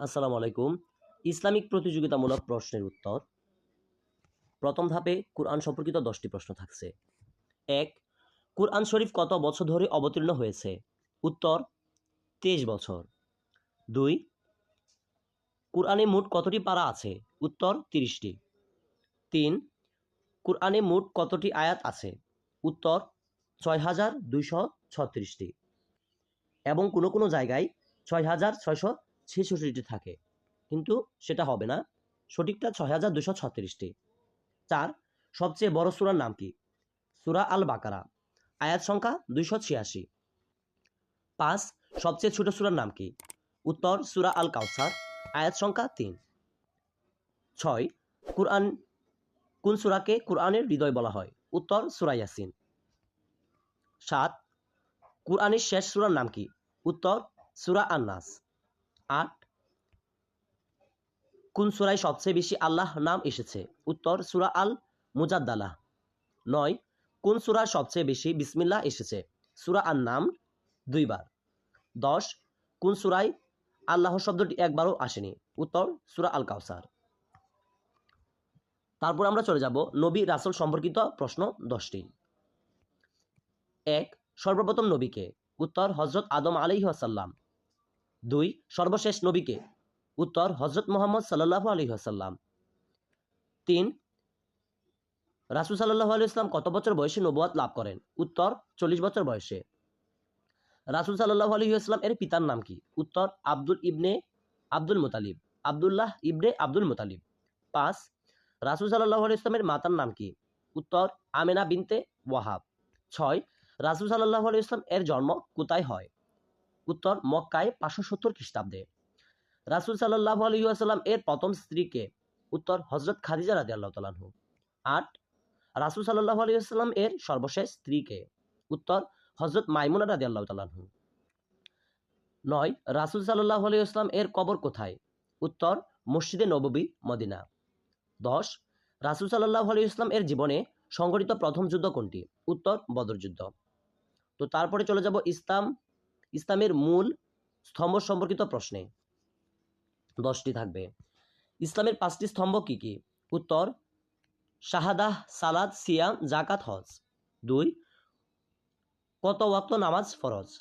আসসালামু আলাইকুম। ইসলামিক প্রতিযোগিতামূলক প্রশ্নের উত্তর। প্রথম ধাপে কুরআন সম্পর্কিত দশটি প্রশ্ন থাকছে। এক, কুরআন শরীফ কত বছর ধরে অবতীর্ণ হয়েছে? উত্তর, তেইশ বছর। দুই, কুরআনে মোট কতটি পারা আছে? উত্তর, তিরিশটি। তিন, কুরআনে মোট কতটি আয়াত আছে? উত্তর ছয় হাজার দুইশো ছত্রিশটি। এবং কোনো কোনো জায়গায় ছয় হাজার ছয়শো ছেষট্টিটি থাকে। কিন্তু সেটা হবে না। সঠিকটা ছয় হাজার দুশো ছত্রিশটি। চার, সবচেয়ে বড় সুরার নাম কি? সুরা আল বাকারা আয়াত সংখ্যা দুইশো ছিয়াশি। পাঁচ, সবচেয়ে ছোট সুরার নাম কি? উত্তর, সুরা আল কাউসার আয়াত সংখ্যা তিন। ছয়, কুরআন, কোন সূরাকে কুরআনের হৃদয় বলা হয়? উত্তর, সূরা ইয়াসিন। সাত, কুরআনের শেষ সুরার নাম কি? উত্তর, সুরা আন-নাস। আট। কোন সূরায় সবচেয়ে বেশি আল্লাহ নাম এসেছে? উত্তর, সূরা আল মুজাদ্দালাহ নয়। কোন সূরার সবচেয়ে বেশি বিসমিল্লাহ এসেছে? সূরা আন নাম দুইবার। দশ। কোন সূরায় আল্লাহ শব্দটি একবারও আসেনি? উত্তর, সুরা আল কাউসার তারপর আমরা চলে যাব নবী রাসূল সম্পর্কিত প্রশ্ন দশটি। এক, সর্বপ্রথম নবীকে। উত্তর হজরত আদম আলাইহি আসাল্লাম দুই, সর্বশেষ নবীকে। উত্তর হজরত মোহাম্মদ সাল্লাহ আলী আসাল্লাম তিন, রাসুল সাল্লাহ আলী ইসলাম কত বছর বয়সে নবুয়াত লাভ করেন? উত্তর, চল্লিশ বছর বয়সে। রাসুল সাল্লাহ আলী ইসলাম এর পিতার নাম কি? উত্তর, আব্দুল ইবনে আব্দুল মোতালিব। আবদুল্লাহ ইবনে আব্দুল মোতালিব। পাঁচ, রাসুল সাল্লাহ আলী ইসলামের মাতার নাম কি? উত্তর, আমেনা বিনতে ওয়াহাব। ছয়, রাসুল সাল্লাহ আলী ইসলাম এর জন্ম কোথায় হয়? উত্তর মক্কায় পাঁচশো সত্তর খ্রিস্টাব্দে। রাসুল সাল্লাহ আলহিহাসাল্লাম এর প্রথম স্ত্রীকে উত্তর হজরত খাদিজা রাজি আল্লাহ তালাহু আট রাসুল সাল্লাহ আলহিহাস্লাম এর সর্বশেষ স্ত্রীকে উত্তর হজরত মাইমুনা রাজি আল্লাহ তালাহু নয়, রাসুল সাল্লাহ আলহিহাস্লাম এর কবর কোথায়? উত্তর মসজিদে নববী মদিনা। দশ, রাসুল সাল্লাহ আলী ইসলাম এর জীবনে সংঘটিত প্রথম যুদ্ধ কোনটি? উত্তর বদর যুদ্ধ। তো তারপরে চলে যাব ইসলাম ইসলামের মূল স্তম্ভ সম্পর্কিত প্রশ্নে দশটি থাকবে। ইসলামের পাঁচটি স্তম্ভ কি কি? উত্তর, শাহাদাহ, সালাদ, সিয়াম জাকাত হজ। দুই, কত ওয়াক্ত নামাজ ফরজ?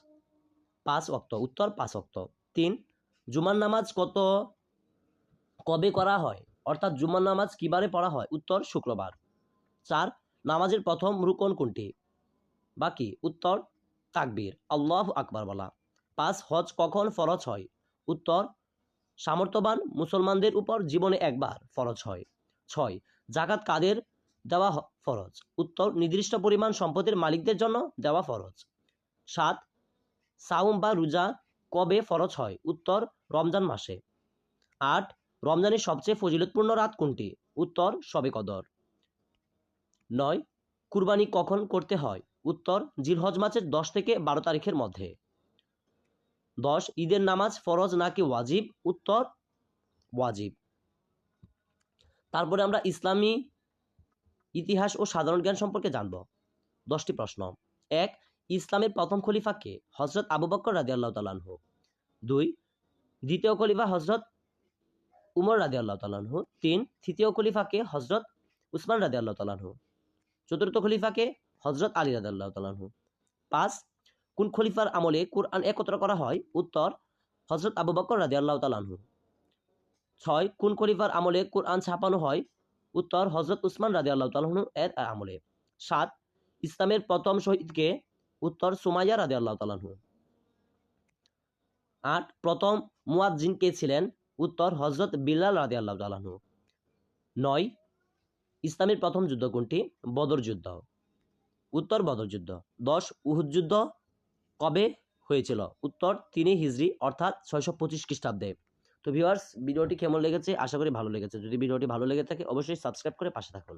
পাঁচ ওয়াক্ত। উত্তর, পাঁচ ওয়াক্ত। তিন, জুমার নামাজ কত, কবে করা হয়? অর্থাৎ জুমার নামাজ কিবারে পড়া হয়? উত্তর, শুক্রবার। চার, নামাজের প্রথম রুকন কোনটি? বাকি। উত্তর তাকবীর, আল্লাহ আকবার বলা। পাঁচ হজ কখন ফরজ হয়? উত্তর, সামর্থ্যবান মুসলমানদের উপর জীবনে একবার ফরজ হয়। ছয়, জাকাত কাদের দেওয়া ফরজ? উত্তর, নির্দিষ্ট পরিমাণ সম্পদের মালিকদের জন্য দেওয়া ফরজ। সাত সাউম বা রোজা কবে ফরজ হয়? উত্তর, রমজান মাসে। আট, রমজানের সবচেয়ে ফজিলতপূর্ণ রাত কোনটি? উত্তর শবে কদর। নয়, কুরবানি কখন করতে হয়? উত্তর জিলহজ মাসের দশ থেকে বারো তারিখের মধ্যে। দশ, ঈদের নামাজ ফরজ নাকি ওয়াজিব? উত্তর, ওয়াজিব। তারপরে আমরা ইসলামী ইতিহাস ও সাধারণ জ্ঞান সম্পর্কে জানব। দশটি প্রশ্ন। এক, ইসলামের প্রথম খলিফাকে হজরত আবু বকর রাজি আল্লাহ তালানহু দুই, দ্বিতীয় খলিফা হজরত উমর রাজি আল্লাহ তালানহু তিন, তৃতীয় খলিফাকে হজরত উসমান রাজি আল্লাহ তালানহু চতুর্থ খলিফাকে হজরত আলী রাজি আল্লাহ পাঁচ, কোন খলিফার আমলে কোরআন একত্র করা হয়? উত্তর হজরত আবু বকর রাজি আল্লাহ ছয়, কোন খলিফার আমলে কোরআন ছাপানো হয়? উত্তর হজরত উসমান রাজি আল্লাহ তালাহনু এর আমলে। সাত, ইসলামের প্রথম শহীদকে? উত্তর, সুমাইয়া রাজি আল্লাহ তালাহু আট, প্রথম মুয়াজ্জিন কে ছিলেন? উত্তর হজরত বিল্লাল রাজি আল্লাহ তালাহু নয়, ইসলামের প্রথম যুদ্ধ কোনটি? বদর যুদ্ধ। উত্তর বদরযুদ্ধ দশ উহুদ যুদ্ধ কবে হয়েছিল? উত্তর তিনি হিজড়ি অর্থাৎ ছয়শো পঁচিশ খ্রিস্টাব্দে। তো ভিউয়ার্স ভিডিওটি কেমন লেগেছে? আশা করি ভালো লেগেছে। যদি ভিডিওটি ভালো লেগে থাকে, অবশ্যই সাবস্ক্রাইব করে পাশে থাকুন।